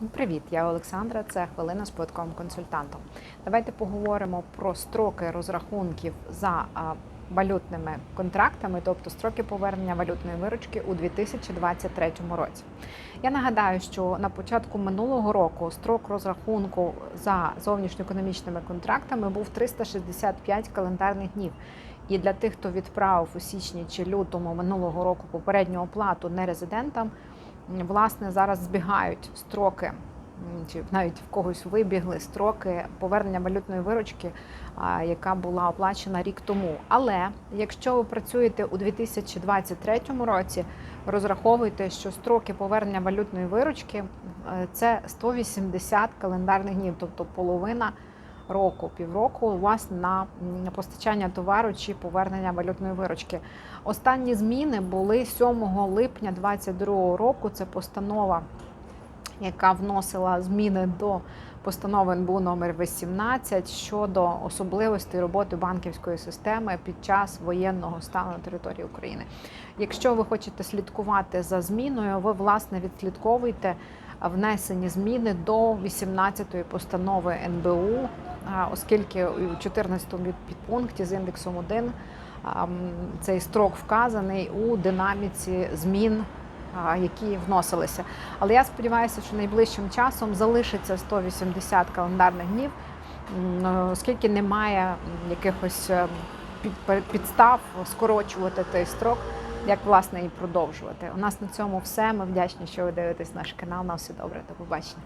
Привіт, я Олександра. Це хвилина з податковим консультантом. Давайте поговоримо про строки розрахунків за валютними контрактами, тобто строки повернення валютної виручки у 2023 році. Я нагадаю, що на початку минулого року строк розрахунку за зовнішньоекономічними контрактами був 365 календарних днів. І для тих, хто відправив у січні чи лютому минулого року попередню оплату нерезидентам, власне зараз збігають строки, чи навіть в когось вибігли строки повернення валютної виручки, яка була оплачена рік тому. Але якщо ви працюєте у 2023 році, розраховуйте, що строки повернення валютної виручки е, це 180 календарних днів, тобто половина. Року, півроку у вас на постачання товару чи повернення валютної виручки. Останні зміни були 7 липня 2022 року. Це постанова, яка вносила зміни до постанови НБУ номер 18 щодо особливостей роботи банківської системи під час воєнного стану на території України. Якщо ви хочете слідкувати за зміною, ви власне відслідковуєте внесені зміни до 18-ї постанови НБУ, оскільки у 14-му підпункті з індексом 1 цей строк вказаний у динаміці змін, які вносилися. Але я сподіваюся, що найближчим часом залишиться 180 календарних днів, е, оскільки немає якихось е, підстав скорочувати той строк. Як власне і продовжувати. У нас на цьому все. Ми вдячні, що ви дивитесь наш канал. На все добре. До побачення.